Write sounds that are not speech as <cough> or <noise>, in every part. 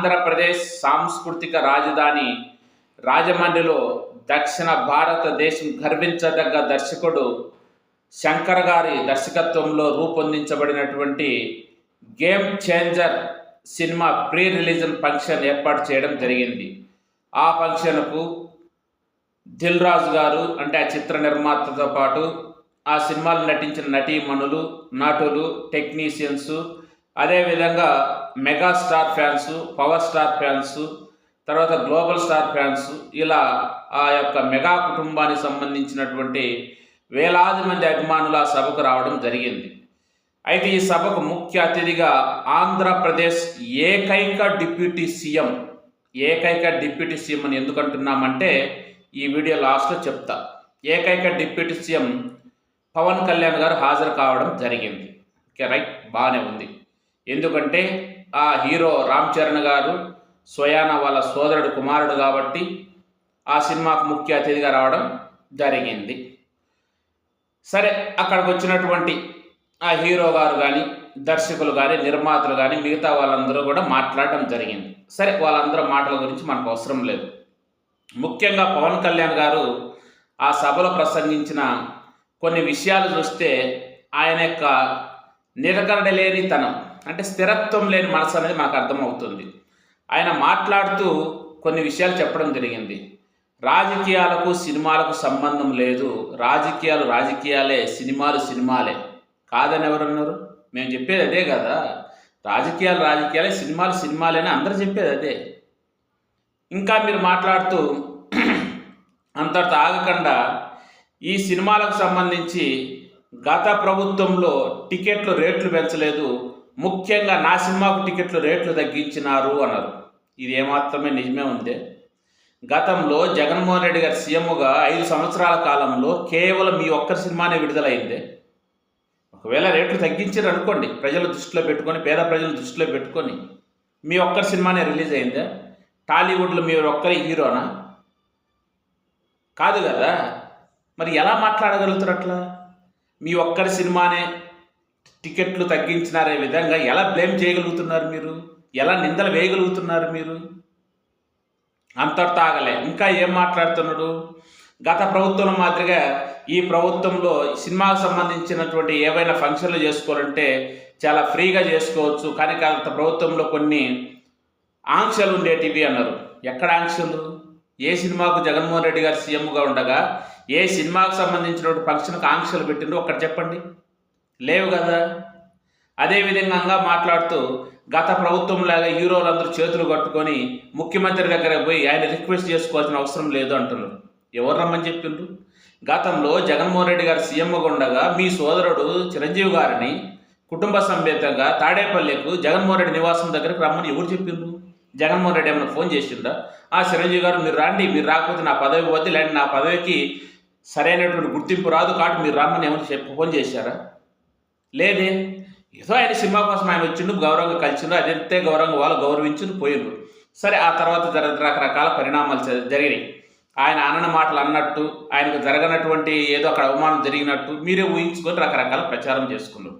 ఆంధ్రప్రదేశ్ సాంస్కృతిక రాజధాని రాజమండ్రిలో దక్షిణ భారతదేశం గర్వించదగ్గ దర్శకుడు శంకర్ గారి దర్శకత్వంలో రూపొందించబడినటువంటి game changer cinema pre release function ఏర్పాటు చేయడం జరిగింది. ఆ ఫంక్షన్కు దిల్ రాజు గారు అంటే ఆ చిత్ర నిర్మాతతో పాటు ఆ సినిమాలు నటించిన నటీమణులు నటులు టెక్నీషియన్స్ అదేవిధంగా megastar fans power star fans తర్వాత గ్లోబల్ స్టార్ ఫ్యాన్స్ ఇలా ఆ యొక్క మెగా కుటుంబానికి సంబంధించినటువంటి వేలాది మంది అభిమానులు ఆ సభకు రావడం జరిగింది. అయితే ఈ సభకు ముఖ్య అతిథిగా ఆంధ్రప్రదేశ్ ఏకైక డిప్యూటీ సీఎం ఏకైక డిప్యూటీ సీఎం అని ఎందుకు అంటున్నామంటే ఈ వీడియో లాస్ట్లో చెప్తా. ఏకైక డిప్యూటీ సీఎం పవన్ కళ్యాణ్ గారు హాజరు కావడం జరిగింది. ఓకే రైట్ బాగానే ఉంది. ఎందుకంటే ఆ హీరో రామ్ చరణ్ గారు స్వయాన వాళ్ళ సోదరుడు కుమారుడు కాబట్టి ఆ సినిమాకు ముఖ్య అతిథిగా రావడం జరిగింది. సరే అక్కడికి వచ్చినటువంటి ఆ హీరో గారు కానీ దర్శకులు కానీ నిర్మాతలు కానీ మిగతా వాళ్ళందరూ కూడా మాట్లాడడం జరిగింది. సరే వాళ్ళందరూ మాటల గురించి మనకు అవసరం లేదు. ముఖ్యంగా పవన్ కళ్యాణ్ గారు ఆ సభలో ప్రసంగించిన కొన్ని విషయాలు చూస్తే ఆయన యొక్క నిరకరణ లేనితనం అంటే స్థిరత్వం లేని మనసు అనేది మనకు అర్థమవుతుంది. ఆయన మాట్లాడుతూ కొన్ని విషయాలు చెప్పడం జరిగింది. రాజకీయాలకు సినిమాలకు సంబంధం లేదు. రాజకీయాలు రాజకీయాలే సినిమాలు సినిమాలే. కాదని ఎవరన్నారు? మేము చెప్పేది అదే కదా. రాజకీయాలు రాజకీయాలే సినిమాలు సినిమాలేని అందరూ చెప్పేది అదే. ఇంకా మీరు మాట్లాడుతూ <clears throat> అంతటితో ఆగకుండా ఈ సినిమాలకు సంబంధించి గత ప్రభుత్వంలో టికెట్లు రేట్లు పెంచలేదు. ముఖ్యంగా నా సినిమాకు టికెట్లు రేట్లు తగ్గించినారు అన్నారు. ఇది ఏమాత్రమే నిజమే ఉంది? గతంలో జగన్మోహన్ రెడ్డి గారి సీఎంగా ఐదు సంవత్సరాల కాలంలో కేవలం మీ ఒక్కరి సినిమానే విడుదలైంది. ఒకవేళ రేట్లు తగ్గించారు అనుకోండి ప్రజల దృష్టిలో పెట్టుకొని పేద ప్రజల దృష్టిలో పెట్టుకొని మీ ఒక్కరి సినిమానే రిలీజ్ అయిందా? టాలీవుడ్లో మీరు ఒక్కరి హీరోనా? కాదు కదా? మరి ఎలా మాట్లాడగలుగుతారు అట్లా? మీ ఒక్కరి సినిమానే టికెట్లు తగ్గించినారే విధంగా ఎలా బ్లేమ్ చేయగలుగుతున్నారు మీరు? ఎలా నిందలు వేయగలుగుతున్నారు మీరు? అంతటితో ఆగలే. ఇంకా ఏం మాట్లాడుతున్నాడు? గత ప్రభుత్వం మాదిరిగా ఈ ప్రభుత్వంలో సినిమాకు సంబంధించినటువంటి ఏవైనా ఫంక్షన్లు చేసుకోవాలంటే చాలా ఫ్రీగా చేసుకోవచ్చు. కానీ గత ప్రభుత్వంలో కొన్ని ఆంక్షలు ఉండేటివి అన్నారు. ఎక్కడ ఆంక్షలు? ఏ సినిమాకు జగన్మోహన్ రెడ్డి గారు సీఎంగా ఉండగా ఏ సినిమాకు సంబంధించినటువంటి ఫంక్షన్కి ఆంక్షలు పెట్టిండ్రో ఒక్కటి చెప్పండి. లేవు కదా. అదేవిధంగా మాట్లాడుతూ గత ప్రభుత్వం లాగా హీరోలందరూ చేతులు కట్టుకొని ముఖ్యమంత్రి దగ్గర పోయి ఆయన రిక్వెస్ట్ చేసుకోవాల్సిన అవసరం లేదు అంటున్నారు. ఎవరు రమ్మని చెప్పిండ్రు? గతంలో జగన్మోహన్ రెడ్డి గారు సీఎంగా ఉండగా మీ సోదరుడు చిరంజీవి గారిని కుటుంబ సమేతంగా తాడేపల్లికు జగన్మోహన్ రెడ్డి నివాసం దగ్గరకు రమ్మని ఎవరు చెప్పిండ్రు? జగన్మోహన్ రెడ్డి ఏమైనా ఫోన్ చేసిండ్రా? ఆ చిరంజీవి గారు మీరు రాండి మీరు రాకపోతే నా పదవి పోతే లేదంటే నా పదవికి సరైనటువంటి గుర్తింపు రాదు కాబట్టి మీరు రమ్మని ఏమైనా చెప్పి ఫోన్ చేశారా? లేదే. ఏదో ఆయన సినిమా కోసం ఆయన వచ్చిండు గౌరవంగా కలిసిండు అదంతే గౌరవంగా వాళ్ళు గౌరవించుని పోయిండ్రు సరే ఆ తర్వాత జర రకరకాల పరిణామాలు జరిగినాయి. ఆయన అనన మాటలు అన్నట్టు ఆయనకు జరగనటువంటి ఏదో అక్కడ అవమానం జరిగినట్టు మీరే ఊహించుకొని రకరకాల ప్రచారం చేసుకున్నారు.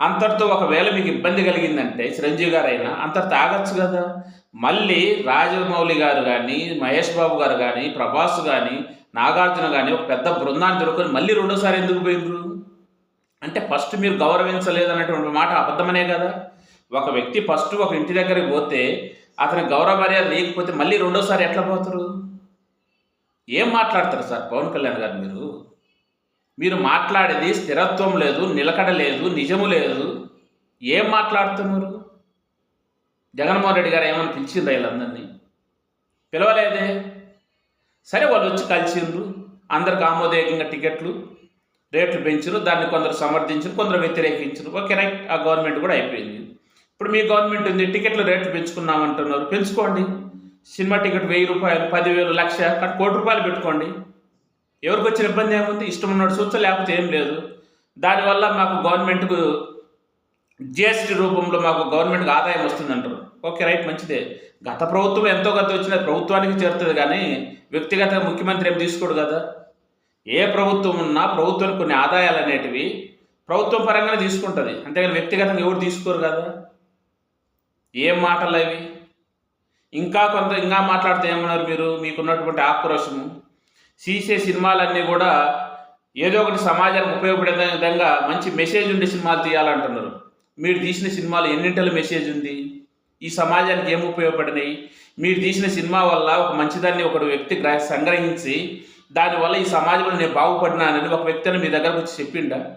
అంతటితో ఒకవేళ మీకు ఇబ్బంది కలిగిందంటే చిరంజీవి గారు అయినా అంతటితో ఆగచ్చు కదా. మళ్ళీ రాజమౌళి గారు కానీ మహేష్ బాబు గారు కానీ ప్రభాస్ కానీ నాగార్జున కానీ ఒక పెద్ద బృందాన్ని దొరుకుని మళ్ళీ రెండోసారి ఎందుకు పోయినరు అంటే ఫస్ట్ మీరు గౌరవించలేదన్నటువంటి మాట అబద్ధమనే కదా. ఒక వ్యక్తి ఫస్ట్ ఒక ఇంటి దగ్గరికి పోతే అతని గౌరవ మర్యాద లేకపోతే మళ్ళీ రెండోసారి ఎట్లా పోతారు? ఏం మాట్లాడతారు సార్ పవన్ కళ్యాణ్ గారు మీరు? మీరు మాట్లాడేది స్థిరత్వం లేదు నిలకడ లేదు నిజము లేదు. ఏం మాట్లాడుతున్నారు? జగన్మోహన్ రెడ్డి గారు ఏమని పిలిచిండ్రు వీళ్ళందరినీ? పిలవలేదే? సరే వాళ్ళు వచ్చి కలిసిండ్రు. అందరికి ఆమోదయోగ్యంగా టికెట్లు రేట్లు పెంచరు దాన్ని కొందరు సమర్థించరు కొందరు వ్యతిరేకించరు ఓకే రైట్. ఆ గవర్నమెంట్ కూడా అయిపోయింది. ఇప్పుడు మీ గవర్నమెంట్ ఉంది టికెట్లు రేట్లు పెంచుకున్నామంటున్నారు పెంచుకోండి. సినిమా టికెట్ వెయ్యి రూపాయలు పదివేలు లక్ష కోటి రూపాయలు పెట్టుకోండి. ఎవరికి వచ్చిన ఇబ్బంది ఏముంది? ఇష్టం ఉన్నాడు చూస్తే లేకపోతే ఏం లేదు. దానివల్ల మాకు గవర్నమెంట్కు జిఎస్టీ రూపంలో మాకు గవర్నమెంట్కి ఆదాయం వస్తుందంటారు. ఓకే రైట్ మంచిదే. గత ప్రభుత్వం ఎంతో గత వచ్చిన ప్రభుత్వానికి చేరుతుంది కానీ వ్యక్తిగత ముఖ్యమంత్రి ఏం తీసుకోడు కదా? ఏ ప్రభుత్వం ఉన్నా ప్రభుత్వానికి కొన్ని ఆదాయాలు అనేటివి ప్రభుత్వం పరంగానే తీసుకుంటుంది. అంతేగాని వ్యక్తిగతంగా ఎవరు తీసుకోరు కదా? ఏం మాటలు అవి? ఇంకా కొంత ఇంకా మాట్లాడితే ఏమన్నారు మీరు? మీకున్నటువంటి ఆక్రోశము. సీసే సినిమాలన్నీ కూడా ఏదో ఒకటి సమాజానికి ఉపయోగపడే విధంగా మంచి మెసేజ్ ఉండే సినిమాలు తీయాలంటున్నారు. మీరు తీసిన సినిమాలు ఎన్నింటల మెసేజ్ ఉంది? ఈ సమాజానికి ఏం ఉపయోగపడినాయి? మీరు తీసిన సినిమా వల్ల ఒక మంచిదాన్ని ఒక వ్యక్తి గ్రహ సంగ్రహించి దానివల్ల ఈ సమాజంలో నేను బాగుపడినానని ఒక వ్యక్తిని మీ దగ్గరకు వచ్చి చెప్పిండా?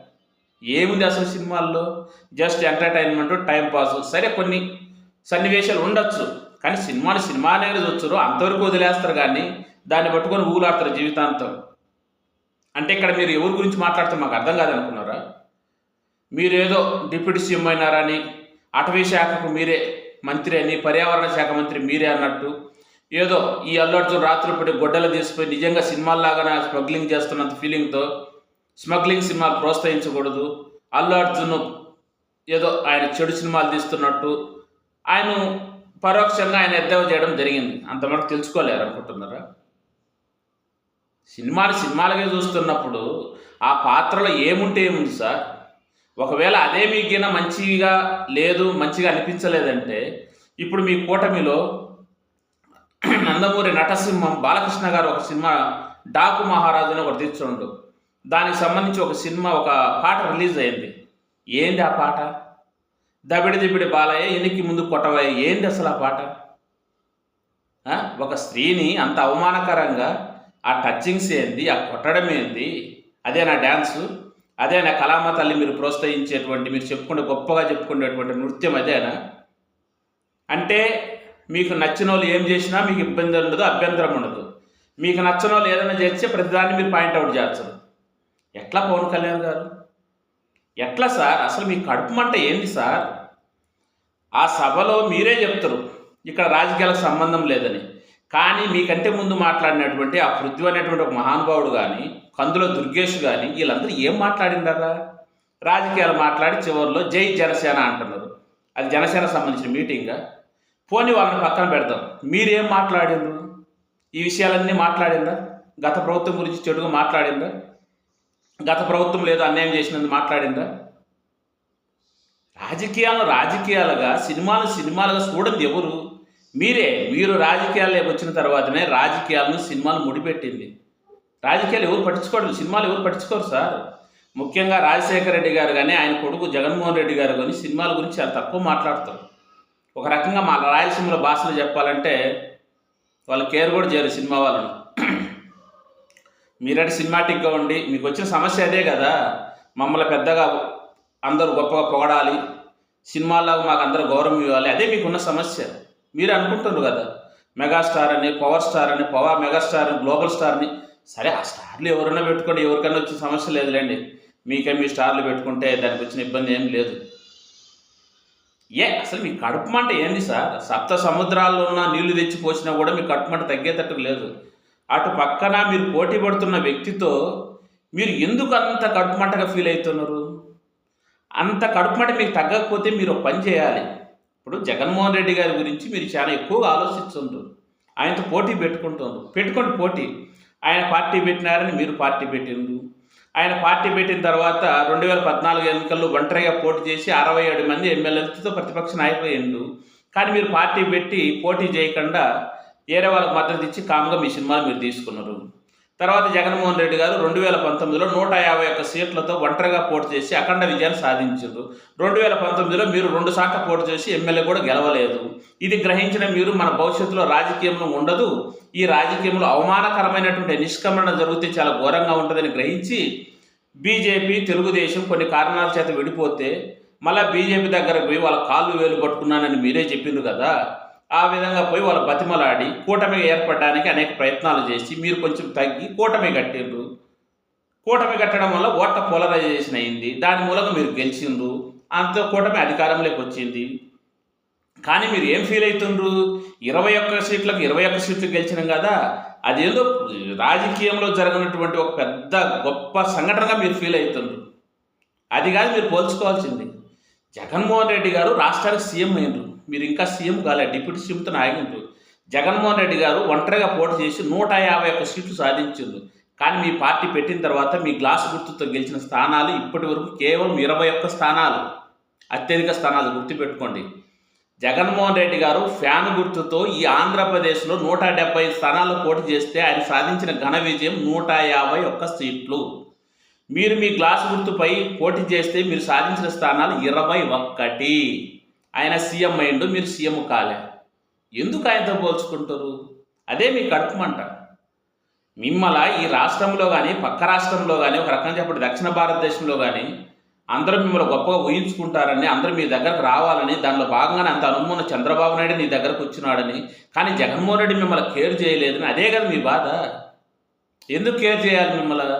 ఏముంది అసలు సినిమాల్లో? జస్ట్ ఎంటర్టైన్మెంట్ టైం పాస్ సరే కొన్ని సన్నివేశాలు ఉండొచ్చు కానీ సినిమాని సినిమా అనేది వచ్చారు అంతవరకు వదిలేస్తారు కానీ దాన్ని పట్టుకొని ఊగులాడతారు జీవితాంతం. అంటే ఇక్కడ మీరు ఎవరి గురించి మాట్లాడితే మాకు అర్థం కాదనుకున్నారా? మీరేదో డిప్యూటీ సీఎం అయినారని అటవీ శాఖకు మీరే మంత్రి అని పర్యావరణ శాఖ మంత్రి మీరే అన్నట్టు ఏదో ఈ అల్లు అర్జున్ రాత్రిపూట గొడ్డలు తీసిపోయి నిజంగా సినిమాల్లాగానే స్మగ్లింగ్ చేస్తున్నంత ఫీలింగ్తో స్మగ్లింగ్ సినిమాలు ప్రోత్సహించకూడదు. అల్లు అర్జున్ ఏదో ఆయన చెడు సినిమాలు తీస్తున్నట్టు ఆయన పరోక్షంగా ఆయన ఎద్దేవా చేయడం జరిగింది. అంతవరకు తెలుసుకోలేరు అనుకుంటున్నారా? సినిమాలు సినిమాలుగా చూస్తున్నప్పుడు ఆ పాత్రలో ఏముంటే ఏముంది సార్? ఒకవేళ అదే మీకైనా మంచిగా లేదు మంచిగా అనిపించలేదంటే ఇప్పుడు మీ కూటమిలో నందమూరి నటసింహం బాలకృష్ణ గారు ఒక సినిమా డాకు మహారాజు అని ఒకటి తీర్చుండు దానికి సంబంధించి ఒక సినిమా ఒక పాట రిలీజ్ అయింది. ఏంది ఆ పాట? దబిడి దిబిడి బాలయ్య ఎనికి ముందు కొట్టవయ్య ఏంది అసలు ఆ పాట? ఒక స్త్రీని అంత అవమానకరంగా ఆ టచింగ్స్ ఏంది ఆ కొట్టడం ఏంది అదే నా డ్యాన్సు. అదేనా కళామ తల్లి మీరు ప్రోత్సహించేటువంటి మీరు చెప్పుకునే గొప్పగా చెప్పుకునేటువంటి నృత్యం అదేనా అంటే మీకు నచ్చిన వాళ్ళు ఏం చేసినా మీకు ఇబ్బంది ఉండదు అభ్యంతరం ఉండదు. మీకు నచ్చిన వాళ్ళు ఏదైనా చేస్తే ప్రతిదాన్ని మీరు పాయింట్అవుట్ చేస్తారు. ఎట్లా పవన్ కళ్యాణ్ గారు? ఎట్లా సార్? అసలు మీ కడుపు మంట ఏంది సార్? ఆ సభలో మీరే చెప్తారు ఇక్కడ రాజకీయాలకు సంబంధం లేదని. కానీ మీకంటే ముందు మాట్లాడినటువంటి ఆ పృథ్వీ అనేటువంటి ఒక మహానుభావుడు కానీ కందుల దుర్గేష్ కానీ వీళ్ళందరూ ఏం మాట్లాడిండారా రాజకీయాలు మాట్లాడి చివరిలో జై జనసేన అంటున్నారు. అది జనసేన సంబంధించిన మీటింగా? పోనీ వాళ్ళని పక్కన పెడతాం మీరేం మాట్లాడిండ్రు ఈ విషయాలన్నీ మాట్లాడిందా గత ప్రభుత్వం గురించి చెడుగా మాట్లాడిందా గత ప్రభుత్వం లేదో అన్యాయం చేసినందుకు మాట్లాడిందా రాజకీయాలను రాజకీయాలుగా సినిమాలు సినిమాలుగా చూడండి ఎవరు. మీరే మీరు రాజకీయాల్లోకి వచ్చిన తర్వాతనే రాజకీయాలను సినిమాలు ముడిపెట్టింది. రాజకీయాలు ఎవరు పట్టించుకోవడం సినిమాలు ఎవరు పట్టించుకోరు సార్. ముఖ్యంగా రాజశేఖర రెడ్డి గారు కానీ ఆయన కొడుకు జగన్మోహన్ రెడ్డి గారు కానీ సినిమాల గురించి చాలా తక్కువ మాట్లాడతారు. ఒక రకంగా మా రాయలసీమలో భాషలో చెప్పాలంటే వాళ్ళు కేర్ కూడా చేయరు సినిమా వాళ్ళను. మీరంటే సినిమాటిక్గా ఉండి మీకు వచ్చిన సమస్య అదే కదా. మమ్మల్ని పెద్దగా అందరూ గొప్పగా పొగడాలి. సినిమాల్లో మాకు అందరూ గౌరవం ఇవ్వాలి. అదే మీకున్న సమస్య. మీరు అనుకుంటున్నారు కదా. మెగాస్టార్ అని పవర్ స్టార్ అని పవర్ మెగాస్టార్ అని గ్లోబల్ స్టార్ని సరే ఆ స్టార్లు ఎవరైనా పెట్టుకోండి. ఎవరికైనా వచ్చే సమస్య లేదులేండి. మీకే మీ స్టార్లు పెట్టుకుంటే దానికి వచ్చిన ఇబ్బంది ఏం లేదు. ఏ అసలు మీ కడుపు మంట ఏంది సార్? సప్త సముద్రాల్లో ఉన్న నీళ్ళు తెచ్చి పోసినా కూడా మీ కడుపు మంట తగ్గేటట్టు లేదు. అటు పక్కన మీరు పోటీ పడుతున్న వ్యక్తితో మీరు ఎందుకు అంత కడుపు మంటగా ఫీల్ అవుతున్నారు? అంత కడుపు మంట మీకు తగ్గకపోతే మీరు ఒక పని చేయాలి. ఇప్పుడు జగన్మోహన్ రెడ్డి గారి గురించి మీరు చాలా ఎక్కువగా ఆలోచిస్తుండ్రు ఆయనతో పోటీ పెట్టుకుంటున్నారు పెట్టుకోండి పోటీ. ఆయన పార్టీ పెట్టినారని మీరు పార్టీ పెట్టిండ్రు. ఆయన పార్టీ పెట్టిన తర్వాత రెండు వేల పద్నాలుగు ఎన్నికల్లో ఒంటరిగా పోటీ చేసి అరవై ఏడు మంది ఎమ్మెల్యేలతో ప్రతిపక్ష నాయకులు అయ్యిండు కానీ మీరు పార్టీ పెట్టి పోటీ చేయకుండా వేరే వాళ్ళకి మద్దతు ఇచ్చి కామ్గా మీ సినిమాలు మీరు తీసుకున్నారు. తర్వాత జగన్మోహన్ రెడ్డి గారు రెండు వేల పంతొమ్మిదిలో నూట యాభై ఒక్క సీట్లతో ఒంటరిగా పోటీ చేసి అఖండ విజయాన్ని సాధించారు. రెండు వేల పంతొమ్మిదిలో మీరు రెండు శాఖ పోటీ చేసి ఎమ్మెల్యే కూడా గెలవలేదు. ఇది గ్రహించిన మీరు మన భవిష్యత్తులో రాజకీయంలో ఉండదు. ఈ రాజకీయంలో అవమానకరమైనటువంటి నిష్క్రమణ జరిగితే చాలా ఘోరంగా ఉంటుందని గ్రహించి బీజేపీ తెలుగుదేశం కొన్ని కారణాల చేత విడిపోతే మళ్ళీ బీజేపీ దగ్గరకు పోయి వాళ్ళ కాళ్ళు వేలు పట్టుకున్నానని మీరే చెప్పిండ్రు కదా. ఆ విధంగా పోయి వాళ్ళ బతిమలాడి కూటమి ఏర్పడడానికి అనేక ప్రయత్నాలు చేసి మీరు కొంచెం తగ్గి కూటమి కట్టిండ్రు. కూటమి కట్టడం వల్ల ఓట్ల పోలరైజేషన్ అయింది. దాని మూలంగా మీరు గెలిచిండ్రు. అంత కూటమి అధికారంలోకి వచ్చింది. కానీ మీరు ఏం ఫీల్ అవుతుండ్రు ఇరవై ఒక్క సీట్లకు ఇరవై ఒక్క సీట్లు గెలిచినాం కదా. అదేదో రాజకీయంలో జరిగినటువంటి ఒక పెద్ద గొప్ప సంఘటనగా మీరు ఫీల్ అవుతుండ్రు అది కాదు మీరు పోల్చుకోవాల్సింది. జగన్మోహన్ రెడ్డి గారు రాష్ట్రానికి సీఎం అయినరు. మీరు ఇంకా సీఎం కాలే డిప్యూటీ సీఎంతో ఆగిండ్రు జగన్మోహన్ రెడ్డి గారు ఒంటరిగా పోటీ చేసి నూట యాభై ఒక్క సీట్లు సాధించింది కానీ మీ పార్టీ పెట్టిన తర్వాత మీ గ్లాస్ గుర్తుతో గెలిచిన స్థానాలు ఇప్పటి వరకు కేవలం ఇరవై ఒక్క స్థానాలు. అత్యధిక స్థానాలు గుర్తుపెట్టుకోండి. జగన్మోహన్ రెడ్డి గారు ఫ్యాన్ గుర్తుతో ఈ ఆంధ్రప్రదేశ్లో నూట డెబ్బై స్థానాలు పోటీ చేస్తే ఆయన సాధించిన ఘన విజయం నూట యాభై ఒక్క సీట్లు. మీరు మీ గ్లాస్ గుర్తుపై పోటీ చేస్తే మీరు సాధించిన స్థానాలు ఇరవై ఒక్కటి. ఆయన సీఎం అయిండు మీరు సీఎం కాలే. ఎందుకు ఆయనతో పోల్చుకుంటారు? అదే మీ కడుపుమంట మిమ్మల ఈ రాష్ట్రంలో కానీ పక్క రాష్ట్రంలో కానీ ఒక రకంగా చెప్పండి దక్షిణ భారతదేశంలో కానీ అందరూ మిమ్మల్ని గొప్పగా ఊహించుకుంటారని అందరూ మీ దగ్గరకు రావాలని దానిలో భాగంగానే అంత అనుమోన చంద్రబాబు నాయుడు నీ దగ్గరకు వచ్చినాడని కానీ జగన్మోహన్ రెడ్డి మిమ్మల్ని కేర్ చేయలేదని అదే కదా మీ బాధ. ఎందుకు కేర్ చేయాలి మిమ్మల్ని?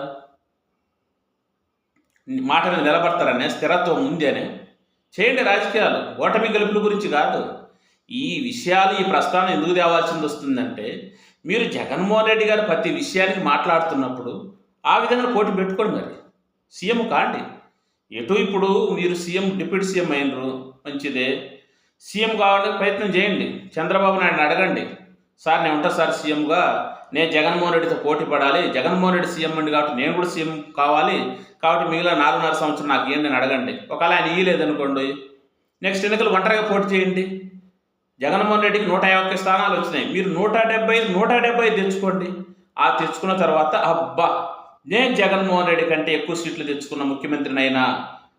మాట మీద నిలబడతారనే స్థిరత్వం ఉంది అని. చేయండి రాజకీయాలు. ఓటమి గెలుపుల గురించి కాదు. ఈ విషయాలు ఈ ప్రస్తావన ఎందుకు తేవాల్సింది వస్తుందంటే మీరు జగన్మోహన్ రెడ్డి గారు ప్రతి విషయానికి మాట్లాడుతున్నప్పుడు ఆ విధంగా పోటీ పెట్టుకోండి మరి. సీఎం కాండి. ఎటు ఇప్పుడు మీరు సీఎం డిప్యూటీ సీఎం అయినరు మంచిదే. సీఎం కావడానికి ప్రయత్నం చేయండి. చంద్రబాబు నాయుడుని అడగండి. సార్ నేను ఉంటా సార్ సీఎంగా. నేను జగన్మోహన్ రెడ్డితో పోటీ పడాలి. జగన్మోహన్ రెడ్డి సీఎం అండి కాబట్టి నేను కూడా సీఎం కావాలి. కాబట్టి మిగిలిన నాలుగున్నర సంవత్సరం నాకు ఏంటి అని అడగండి. ఒకవేళ ఆయన ఇయ్యలేదనుకోండి. నెక్స్ట్ ఎన్నికలు ఒంటరిగా పోటీ చేయండి. జగన్మోహన్ రెడ్డికి నూట యాభై స్థానాలు వచ్చినాయి. మీరు నూట డెబ్బై నూట డెబ్బై తెచ్చుకోండి. ఆ తెచ్చుకున్న తర్వాత అబ్బా నేను జగన్మోహన్ రెడ్డి కంటే ఎక్కువ సీట్లు తెచ్చుకున్న ముఖ్యమంత్రినైనా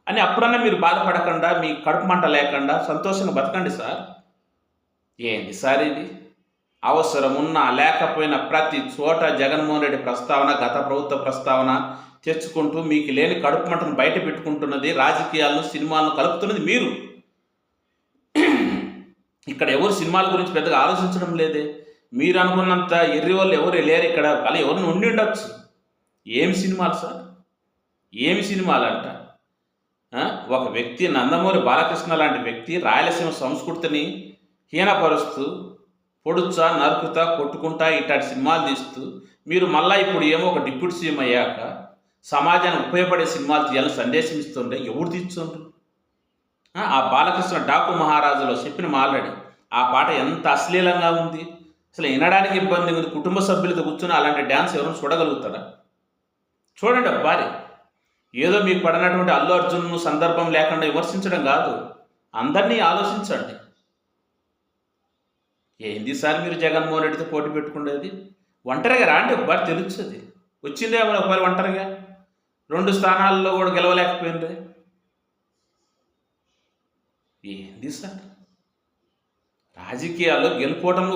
అని అప్పుడన్నా మీరు బాధపడకుండా మీ కడుపు మంట లేకుండా సంతోషంగా బతకండి సార్. ఏంది సార్ ఇది? అవసరం ఉన్నా లేకపోయినా ప్రతి చోట జగన్మోహన్ రెడ్డి ప్రస్తావన గత ప్రభుత్వ ప్రస్తావన తెచ్చుకుంటూ మీకు లేని కడుపు మంటను బయట పెట్టుకుంటున్నది రాజకీయాలను సినిమాలను కలుపుతున్నది మీరు. ఇక్కడ ఎవరు సినిమాల గురించి పెద్దగా ఆలోచించడం లేదే. మీరు అనుకున్నంత ఎర్రి వాళ్ళు ఎవరు లేరు ఇక్కడ. అలా ఎవరిని ఉండి ఉండొచ్చు. ఏమి సినిమాలు సార్? ఏమి సినిమాలు అంట ఒక వ్యక్తి నందమూరి బాలకృష్ణ లాంటి వ్యక్తి రాయలసీమ సంస్కృతిని హీనపరుస్తూ పొడుచా నరుకుతా కొట్టుకుంటా ఇట్లాంటి సినిమాలు తీస్తూ మీరు మళ్ళీ ఇప్పుడు ఏమో ఒక డిప్యూటీ సీఎం అయ్యాక సమాజానికి ఉపయోగపడే సినిమాలు తీయాలని సందేశం ఇస్తుంటే ఎవరు తీర్చుండ్రు ఆ, బాలకృష్ణ డాకు మహారాజులో చెప్పిన ఆల్రెడీ ఆ పాట ఎంత అశ్లీలంగా ఉంది. అసలు వినడానికి ఇబ్బంది ఉంది. కుటుంబ సభ్యులతో కూర్చుని అలాంటి డ్యాన్స్ ఎవరైనా చూడగలుగుతారా? చూడండి భార్య ఏదో మీకు పడినటువంటి అల్లు అర్జున్ సందర్భం లేకుండా విమర్శించడం కాదు. అందరినీ ఆలోచించండి. ఏంది సార్ మీరు జగన్మోహన్ రెడ్డితో పోటీ పెట్టుకునేది? ఒంటరిగా రాండి ఒకసారి తెలుస్తుంది. వచ్చిందే ఒకవేళ ఒంటరిగా. రెండు స్థానాల్లో కూడా గెలవలేకపోయింది ఏంది సార్ రాజకీయాల్లో గెలుపోవటము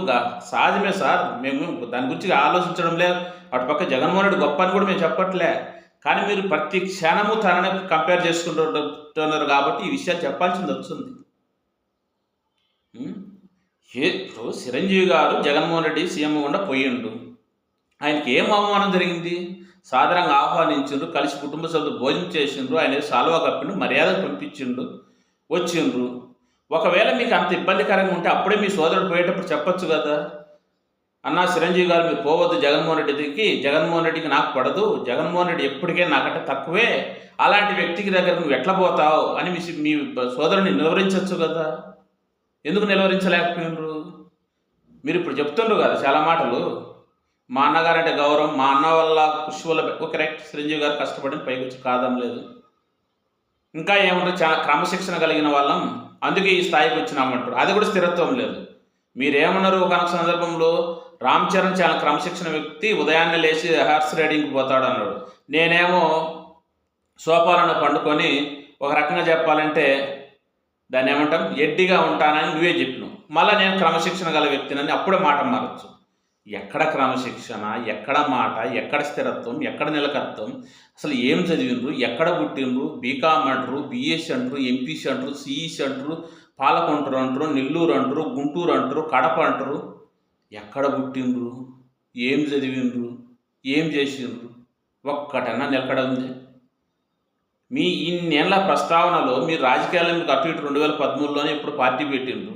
సహజమే సార్. మేము దాని గురించి ఆలోచించడం లేదు. అటు పక్క జగన్మోహన్ రెడ్డి గొప్ప అని కూడా మేము చెప్పట్లే. కానీ మీరు ప్రతి క్షణము తనని కంపేర్ చేసుకుంటున్నారు కాబట్టి ఈ విషయాలు చెప్పాల్సింది వస్తుంది. ఇప్పుడు చిరంజీవి గారు జగన్మోహన్ రెడ్డి సీఎం గుండా పోయిండు. ఆయనకి ఏం అవమానం జరిగింది? సాధారణంగా ఆహ్వానించిండ్రు కలిసి కుటుంబ సభ్యులు భోజనం చేసిండ్రు ఆయన ఏదో సాల్వా కప్పిండు మర్యాద పంపించిండు వచ్చిండ్రు. ఒకవేళ మీకు అంత ఇబ్బందికరంగా ఉంటే అప్పుడే మీ సోదరుడు పోయేటప్పుడు చెప్పొచ్చు కదా. అన్నా చిరంజీవి గారు మీరు పోవద్దు జగన్మోహన్ రెడ్డికి జగన్మోహన్ రెడ్డికి నాకు పడదు జగన్మోహన్ రెడ్డి ఎప్పటికే నాకంటే తక్కువే అలాంటి వ్యక్తికి దగ్గర నువ్వు ఎట్లా పోతావు అని మీ మీ సోదరుని నిలవరించవచ్చు కదా. ఎందుకు నిలవరించలేకపోయినరు మీరు ఇప్పుడు చెప్తుండ్రు కదా చాలా మాటలు. మా అన్నగారంటే గౌరవం మా అన్న వల్ల కృషి వల్ల ఒక కరెక్ట్ చిరంజీవి గారు కష్టపడి పైకి వచ్చి కాదం లేదు. ఇంకా ఏమంటారు చాలా క్రమశిక్షణ కలిగిన వాళ్ళం. అందుకే ఈ స్థాయికి వచ్చినామంటారు అది కూడా స్థిరత్వం లేదు. మీరేమన్నారు ఒక సందర్భంలో? రామ్ చరణ్ చాలా క్రమశిక్షణ వ్యక్తి ఉదయాన్నే లేచి హార్స్ రైడింగ్కి పోతాడు అన్నాడు. నేనేమో సోపాలను పండుకొని ఒక రకంగా చెప్పాలంటే దాన్ని ఏమంటాం ఎడ్డిగా ఉంటానని నువ్వే చెప్పినావు. మళ్ళీ నేను క్రమశిక్షణ గల వ్యక్తినని అప్పుడే మాట మారచ్చు. ఎక్కడ క్రమశిక్షణ ఎక్కడ మాట ఎక్కడ స్థిరత్వం ఎక్కడ నిలకత్వం అసలు ఏం చదివిండ్రు ఎక్కడ పుట్టిండ్రు బీకామ్ అంటారు బిఎస్సి అంటారు ఎంపీసీ అంటారు సిఈసి అంటారు పాలకొంటరు అంటారు నెల్లూరు అంటారు గుంటూరు అంటారు కడప అంటారు ఎక్కడ పుట్టిండ్రు ఏం చదివిండ్రు ఏం చేసిండ్రు ఒక్కటన్నా నిలకడ ఉంది. మీ ఇన్నేళ్ళ ప్రస్తావనలో మీ రాజకీయాల్లో మీకు అటు ఇటు రెండు వేల పదమూడులోనే ఇప్పుడు పార్టీ పెట్టిండ్రు.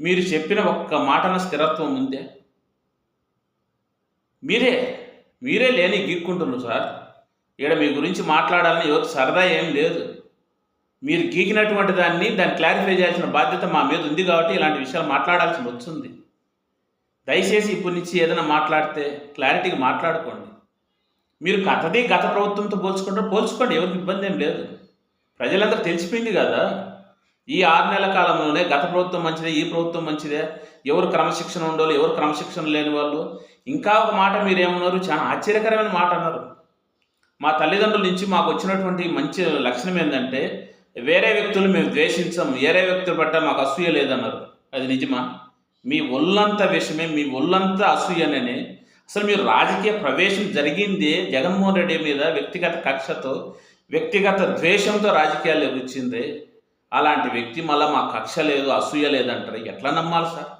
మీరు చెప్పిన ఒక్క మాటన స్థిరత్వం ఉందే? మీరే మీరే లేని గీక్కుంటున్నారు సార్. ఇక్కడ మీ గురించి మాట్లాడాలని ఎవరికి సరదా ఏం లేదు. మీరు గీకినటువంటి దాన్ని దాన్ని క్లారిఫై చేయాల్సిన బాధ్యత మా మీద ఉంది కాబట్టి ఇలాంటి విషయాలు మాట్లాడాల్సి వచ్చింది దయచేసి ఇప్పటి నుంచి ఏదైనా మాట్లాడితే క్లారిటీగా మాట్లాడుకోండి. మీరు గతది గత ప్రభుత్వంతో పోల్చుకుంటే పోల్చుకోండి ఎవరికి ఇబ్బంది ఏం లేదు. ప్రజలందరూ తెలిసిపోయింది కదా. ఈ ఆరు నెలల కాలంలోనే గత ప్రభుత్వం మంచిదే ఈ ప్రభుత్వం మంచిదే. ఎవరు క్రమశిక్షణ ఉండోళ్ళు ఎవరు క్రమశిక్షణ లేని వాళ్ళు ఇంకా ఒక మాట మీరు ఏమన్నారు చాలా ఆశ్చర్యకరమైన మాట అన్నారు. మా తల్లిదండ్రుల నుంచి మాకు వచ్చినటువంటి మంచి లక్షణం ఏంటంటే వేరే వ్యక్తులు మేము ద్వేషించాం వేరే వ్యక్తుల పట్ల మాకు అసూయ లేదన్నారు. అది నిజమా? మీ ఒళ్ళంతా విషమే మీ ఒళ్ళంతా అసూయనని. అసలు మీరు రాజకీయ ప్రవేశం జరిగింది జగన్మోహన్ రెడ్డి మీద వ్యక్తిగత కక్షతో వ్యక్తిగత ద్వేషంతో రాజకీయాలు వచ్చింది. అలాంటి వ్యక్తి మళ్ళీ మా కక్ష లేదు అసూయ లేదంటారు ఎట్లా నమ్మాలి సార్?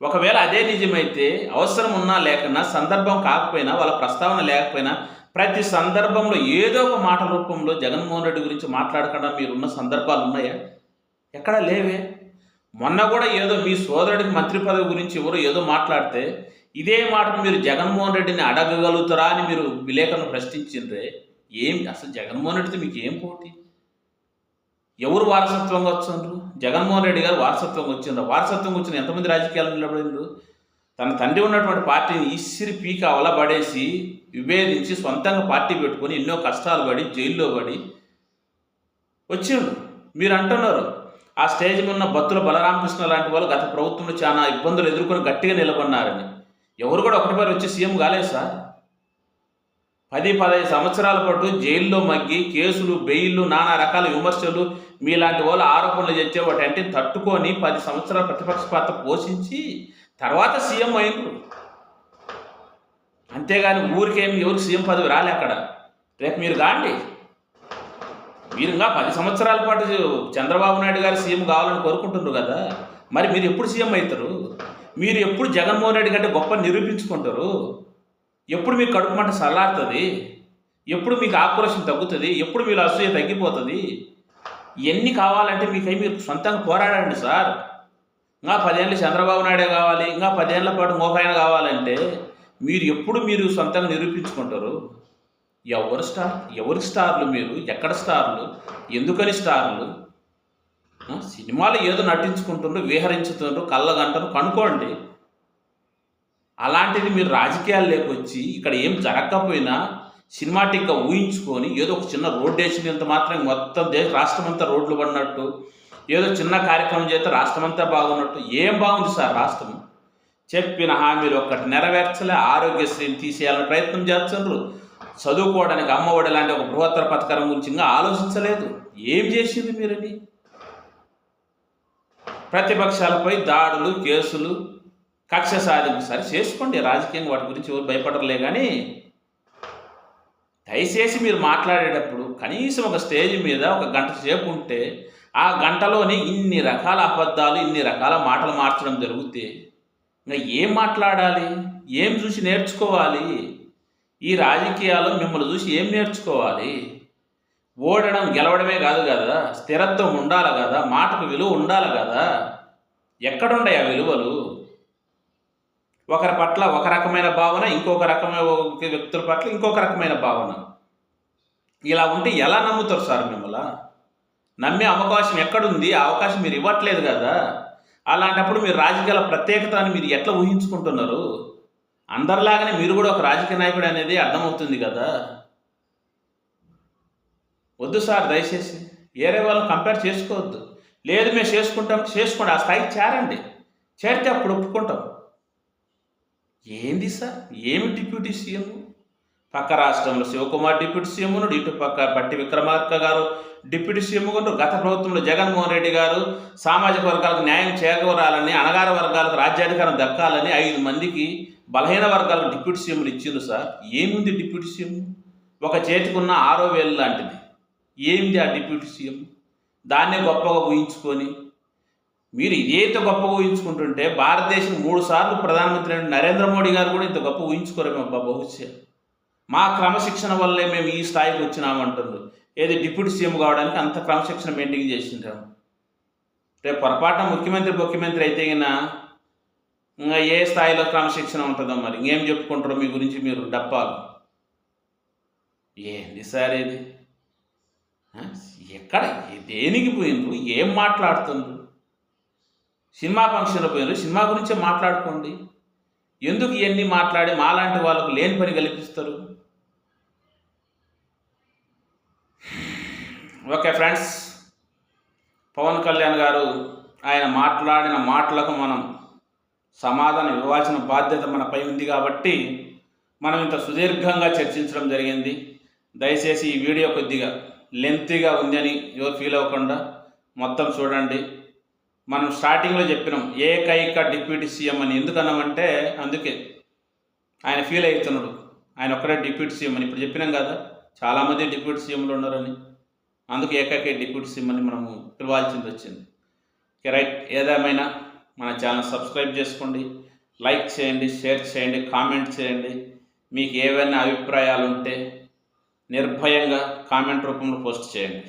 ఒకవేళ అదే నిజమైతే అవసరం ఉన్నా లేకున్నా సందర్భం కాకపోయినా వాళ్ళ ప్రస్తావన లేకపోయినా ప్రతి సందర్భంలో ఏదో ఒక మాట రూపంలో జగన్మోహన్ రెడ్డి గురించి మాట్లాడకుండా మీరున్న సందర్భాలు ఉన్నాయా? ఎక్కడా లేవే. మొన్న కూడా ఏదో మీ సోదరుడికి మంత్రి పదవి గురించి ఎవరో ఏదో మాట్లాడితే ఇదే మాటను మీరు జగన్మోహన్ రెడ్డిని అడగగలుగుతారా అని మీరు విలేకరులు ప్రశ్నించిండ్రే. ఏం అసలు జగన్మోహన్ రెడ్డితో మీకు ఏం పోటీ? ఎవరు వారసత్వంగా వచ్చిండ్రు? జగన్మోహన్ రెడ్డి గారు వారసత్వంగా వచ్చిండ్రు వారసత్వం వచ్చిన ఎంతమంది రాజకీయాలు నిలబడిండ్రు? తన తండ్రి ఉన్నటువంటి పార్టీని ఇసిరి పీక అవలబడేసి విభేదించి సొంతంగా పార్టీ పెట్టుకొని ఎన్నో కష్టాలు పడి జైల్లో పడి వచ్చిండు మీరు అంటున్నారు ఆ స్టేజ్ మీద ఉన్న బత్తుల బలరామకృష్ణ లాంటి వాళ్ళు గత ప్రభుత్వంలో చాలా ఇబ్బందులు ఎదుర్కొని గట్టిగా నిలబడినారని. ఎవరు కూడా ఒకటిసారి వచ్చి సీఎం కాలేదు సార్. పది పదహైదు సంవత్సరాల పాటు జైల్లో మగ్గి కేసులు బెయిల్లు నానా రకాల విమర్శలు మీలాంటి వాళ్ళు ఆరోపణలు చేసే వాటి అంటే తట్టుకొని పది సంవత్సరాల ప్రతిపక్ష పాత్ర పోషించి తర్వాత సీఎం అయినరు అంతేగాని ఊరికేం ఎవరికి సీఎం పదవి రాలే అక్కడ. రేపు మీరు కాండి. మీరు ఇంకా పది సంవత్సరాల పాటు చంద్రబాబు నాయుడు గారు సీఎం కావాలని కోరుకుంటున్నారు కదా. మరి మీరు ఎప్పుడు సీఎం అవుతారు? మీరు ఎప్పుడు జగన్మోహన్ రెడ్డి కంటే గొప్ప నిరూపించుకుంటారు? ఎప్పుడు మీకు కడుపు మంట చల్లారుతుంది? ఎప్పుడు మీకు ఆక్రోషం తగ్గుతుంది? ఎప్పుడు మీరు అసూయ తగ్గిపోతుంది? ఎన్ని కావాలంటే మీకై మీరు సొంతంగా పోరాడండి సార్. ఇంకా పదేళ్ళు చంద్రబాబు నాయుడే కావాలి ఇంకా పదేళ్ళ పాటు మోహాయన కావాలంటే మీరు ఎప్పుడు మీరు సొంతంగా నిరూపించుకుంటారు? ఎవరు స్టార్ ఎవరి స్టార్లు మీరు? ఎక్కడ స్టార్లు? ఎందుకని స్టార్లు? సినిమాలు ఏదో నటించుకుంటుండ్రు విహరించుతుండ్రు కళ్ళగంటరు కనుక్కోండి. అలాంటిది మీరు రాజకీయాలు లేకొచ్చి ఇక్కడ ఏం జరగకపోయినా సినిమాటిక్గా ఊహించుకొని ఏదో ఒక చిన్న రోడ్డు వేసినంత మాత్రం మొత్తం దేశ రాష్ట్రం అంతా రోడ్లు పడినట్టు ఏదో చిన్న కార్యక్రమం చేస్తే రాష్ట్రం అంతా బాగున్నట్టు ఏం బాగుంది సార్ రాష్ట్రం? చెప్పిన హామీలు ఒక్కటి నెరవేర్చలే ఆరోగ్యశ్రీని తీసేయాలని ప్రయత్నం చేస్తున్నారు. చదువుకోవడానికి అమ్మఒడి లాంటి ఒక బృహత్తర పథకం గురించి ఇంకా ఆలోచించలేదు. ఏం చేసింది మీరని? ప్రతిపక్షాలపై దాడులు కేసులు కక్ష సాధింపు సరే చేసుకోండి. రాజకీయంగా వాటి గురించి ఎవరు భయపడరులే కానీ దయచేసి మీరు మాట్లాడేటప్పుడు కనీసం ఒక స్టేజ్ మీద ఒక గంట సేపు ఉంటే ఆ గంటలోనే ఇన్ని రకాల అబద్ధాలు ఇన్ని రకాల మాటలు మార్చడం జరిగితే ఇంకా ఏం మాట్లాడాలి? ఏం చూసి నేర్చుకోవాలి? ఈ రాజకీయాలు మిమ్మల్ని చూసి ఏం నేర్చుకోవాలి? ఓడడం గెలవడమే కాదు కదా? స్థిరత్వం ఉండాలి కదా? మాటకు విలువ ఉండాలి కదా? ఎక్కడున్నాయి ఆ విలువలు? ఒకరి పట్ల ఒక రకమైన భావన ఇంకొక రకమైన వ్యక్తుల పట్ల ఇంకొక రకమైన భావన. ఇలా ఉంటే ఎలా నమ్ముతారు సార్ మిమ్మల్ని? నమ్మే అవకాశం ఎక్కడుంది? ఆ అవకాశం మీరు ఇవ్వట్లేదు కదా. అలాంటప్పుడు మీరు రాజకీయాల ప్రత్యేకత అని మీరు ఎట్లా ఊహించుకుంటున్నారు? అందరిలాగానే మీరు కూడా ఒక రాజకీయ నాయకుడు అనేది అర్థమవుతుంది కదా. వద్దు సార్ దయచేసి. వేరే వాళ్ళని కంపేర్ చేసుకోవద్దు. లేదు మేము చేసుకుంటాం చేసుకోండి ఆ స్థాయికి చేరండి. చేరితే అప్పుడు ఒప్పుకుంటాం. ఏంది సార్? ఏమి డిప్యూటీ సీఎం? పక్క రాష్ట్రంలో శివకుమార్ డిప్యూటీ సీఎం ఉన్నాడు ఇటు పక్క బట్టి విక్రమార్క గారు డిప్యూటీ సీఎం ఉన్నారు. గత ప్రభుత్వంలో జగన్మోహన్ రెడ్డి గారు సామాజిక వర్గాలకు న్యాయం చేకూరాలని అనగార వర్గాలకు రాజ్యాధికారం దక్కాలని ఐదు మందికి బలహీన వర్గాలకు డిప్యూటీ సీఎంలు ఇచ్చిండ్రు సార్. ఏముంది డిప్యూటీ సీఎం? ఒక చేతికున్న ఆరో వేలు లాంటిది. ఏంది ఆ డిప్యూటీ సీఎం? దాన్నే గొప్పగా ఊహించుకొని మీరు ఇదేంత గొప్పగా ఊహించుకుంటుంటే భారతదేశం మూడు సార్లు ప్రధానమంత్రి నరేంద్ర మోడీ గారు కూడా ఇంత గొప్ప ఊహించుకోరేమో అబ్బా బహుశా. మా క్రమశిక్షణ వల్లే మేము ఈ స్థాయికి వచ్చినామంటుంది ఏది డిప్యూటీ సీఎం కావడానికి అంత క్రమశిక్షణ మెయింటైన్ చేసింటాం రేపు పొరపాటున ముఖ్యమంత్రి ముఖ్యమంత్రి అయితే గిన ఇంకా ఏ స్థాయిలో క్రమశిక్షణ ఉంటుందో మరి. ఇంకేం చెప్పుకుంటారో మీ గురించి మీరు డప్పాలు. ఏంది సార్ ఇది? ఎక్కడ? దేనికి పోయిండ్రు? ఏం మాట్లాడుతుండ్రు? సినిమా ఫంక్షన్లో పోయినారు. సినిమా గురించే మాట్లాడుకోండి. ఎందుకు ఇవన్నీ మాట్లాడి మాలాంటి వాళ్ళకు లేని పని కల్పిస్తారు? ఓకే ఫ్రెండ్స్ పవన్ కళ్యాణ్ గారు ఆయన మాట్లాడిన మాటలకు మనం సమాధానం ఇవ్వాల్సిన బాధ్యత మనపై ఉంది కాబట్టి మనం ఇంత సుదీర్ఘంగా చర్చించడం జరిగింది. దయచేసి ఈ వీడియో కొద్దిగా లెంతీగా ఉందని అని ఎవరు ఫీల్ అవ్వకుండా మొత్తం చూడండి. మనం స్టార్టింగ్లో చెప్పినాం ఏకైక డిప్యూటీ సీఎం అని. ఎందుకు అన్నామంటే అందుకే ఆయన ఫీల్ అవుతున్నాడు. ఆయన ఒక్కడే డిప్యూటీ సీఎం అని. ఇప్పుడు చెప్పినాం కదా చాలామంది డిప్యూటీ సీఎంలు ఉన్నారని. అందుకు ఏకైక డిప్యూటీ సీఎం అని మనము పిలవాల్సింది వచ్చింది. ఓకే రైట్ ఏదేమైనా మన ఛానల్ సబ్స్క్రైబ్ చేసుకోండి లైక్ చేయండి షేర్ చేయండి కామెంట్ చేయండి. మీకు ఏవైనా అభిప్రాయాలు ఉంటే నిర్భయంగా కామెంట్ రూపంలో పోస్ట్ చేయండి.